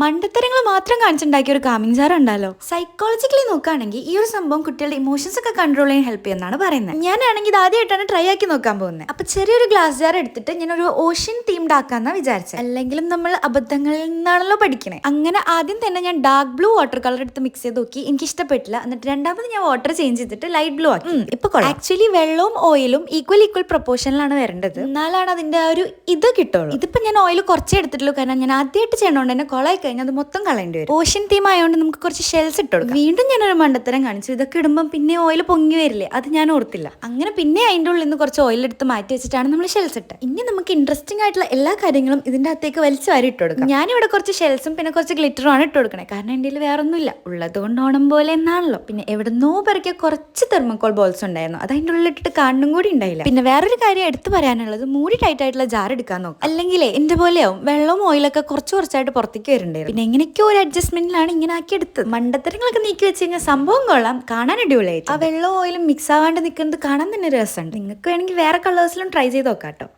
മണ്ടത്തരങ്ങൾ മാത്രം കാണിച്ചുണ്ടാക്കിയ ഒരു calming jar ഉണ്ടല്ലോ. സൈക്കോളജിക്കലി നോക്കുകയാണെങ്കിൽ ഈ ഒരു സംഭവം കുട്ടികളുടെ ഇമോഷൻസ് ഒക്കെ കൺട്രോൾ ചെയ്യാൻ ഹെൽപ്പ് ചെയ്യുന്നതാണ് പറയുന്നത്. ഞാനാണെങ്കിൽ ഇത് ആദ്യമായിട്ടാണ് ട്രൈ ആക്കി നോക്കാൻ പോകുന്നത്. അപ്പൊ ചെറിയൊരു ഗ്ലാസ് ജാർ എടുത്തിട്ട് ഞാൻ ഒരു ഓഷ്യൻ തീംഡ് ആക്കാന്നാ വിചാരിച്ചത്. അല്ലെങ്കിലും നമ്മൾ അബദ്ധങ്ങളിൽ നിന്നാണല്ലോ പഠിക്കണേ. അങ്ങനെ ആദ്യം തന്നെ ഞാൻ ഡാർക്ക് ബ്ലൂ വാട്ടർ കളർ എടുത്ത് മിക്സ് ചെയ്ത് നോക്കി. എനിക്ക് ഇഷ്ടപ്പെട്ടില്ല. എന്നിട്ട് രണ്ടാമത് ഞാൻ വാട്ടർ ചേഞ്ച് ചെയ്തിട്ട് ലൈറ്റ് ബ്ലൂ ആക്കി. ഇപ്പൊ ആക്ച്വലി വെള്ളവും ഓയിലും ഈക്വൽ ഈക്വൽ പ്രൊപ്പോർഷനിലാണ് വരേണ്ടത്. എന്നാലാണ് അതിന്റെ ആ ഒരു ഇത് കിട്ടുള്ളൂ. ഇതിപ്പോ ഞാൻ ഓയിൽ കുറച്ചേ എടുത്തിട്ടുള്ളൂ. കാരണം ഞാൻ ആദ്യമായിട്ട് ചെയ്യണോണ്ട് തന്നെ കൊളായി കഴിഞ്ഞാൽ അത് മൊത്തം കളയേണ്ടി വരും. ഓഷ്യൻ തീം ആയതുകൊണ്ട് നമുക്ക് കുറച്ച് ഷെൽസ് ഇട്ട് കൊടുക്കാം. വീണ്ടും ഞാനൊരു മണ്ടത്തരം കാണിച്ചു. ഇതൊക്കെ ഇടുമ്പോൾ പിന്നെ ഓയിൽ പൊങ്ങി വരില്ലേ? അത് ഞാൻ ഓർത്തില്ല. അങ്ങനെ പിന്നെ അതിന്റെ ഉള്ളിൽ നിന്ന് കുറച്ച് ഓയിൽ എടുത്ത് മാറ്റി വെച്ചിട്ടാണ് നമ്മൾ ഷെൽസ് ഇട്ടത്. ഇനി നമുക്ക് ഇൻട്രസ്റ്റിംഗ് ആയിട്ടുള്ള എല്ലാ കാര്യങ്ങളും ഇതിന്റെ അകത്തേക്ക് വലിച്ചു വാരി ഇട്ട് കൊടുക്കാം. ഞാനിവിടെ കുറച്ച് ഷെൽസും പിന്നെ കുറച്ച് ഗ്ലിറ്ററും ആണ് ഇട്ട് കൊടുക്കണേ. കാരണം എന്റെ കയ്യിൽ ഒന്നുമില്ല ഉള്ളത് കൊണ്ട് ഓണം പോലെ എന്നാണല്ലോ. പിന്നെ എവിടുന്നോ പെറുക്കിയ കുറച്ച് തെർമക്കോൾ ബോൾസ് ഉണ്ടായിരുന്നു. അത് അതിന്റെ ഉള്ളിൽ ഇട്ടിട്ട് കാണും കൂടി ഉണ്ടായില്ല. പിന്നെ വേറൊരു കാര്യം എടുത്തു പറയാനുള്ളത് മൂടി ടൈറ്റ് ആയിട്ടുള്ള ജാർ എടുക്കാൻ നോക്കാം. അല്ലെങ്കിൽ എന്റെ പോലെയാവും വെള്ളവും ഓയിലൊക്കെ കുറച്ച് കുറച്ചായിട്ട് പുറത്തേക്ക് വരുന്നുണ്ടായിരുന്നു പിന്നെ എങ്ങനെയൊക്കെയോ ഒരു അഡ്ജസ്റ്റ്മെന്റിലാണ് ഇങ്ങനെ ആക്കി എടുത്തത്. മണ്ടത്തരങ്ങളൊക്കെ നീക്കി വെച്ച് കഴിഞ്ഞാൽ സംഭവം കൊള്ളാം. കാണാൻ അടിപൊളിയായിട്ട് ആ വെള്ളവും ഓയിലും മിക്സ് ആവാണ്ട് നിൽക്കുന്നത് കാണാൻ തന്നെ രസമുണ്ട്. നിങ്ങൾക്ക് വേണമെങ്കിൽ വേറെ കളേഴ്സിലും ട്രൈ ചെയ്ത് നോക്കാം കേട്ടോ.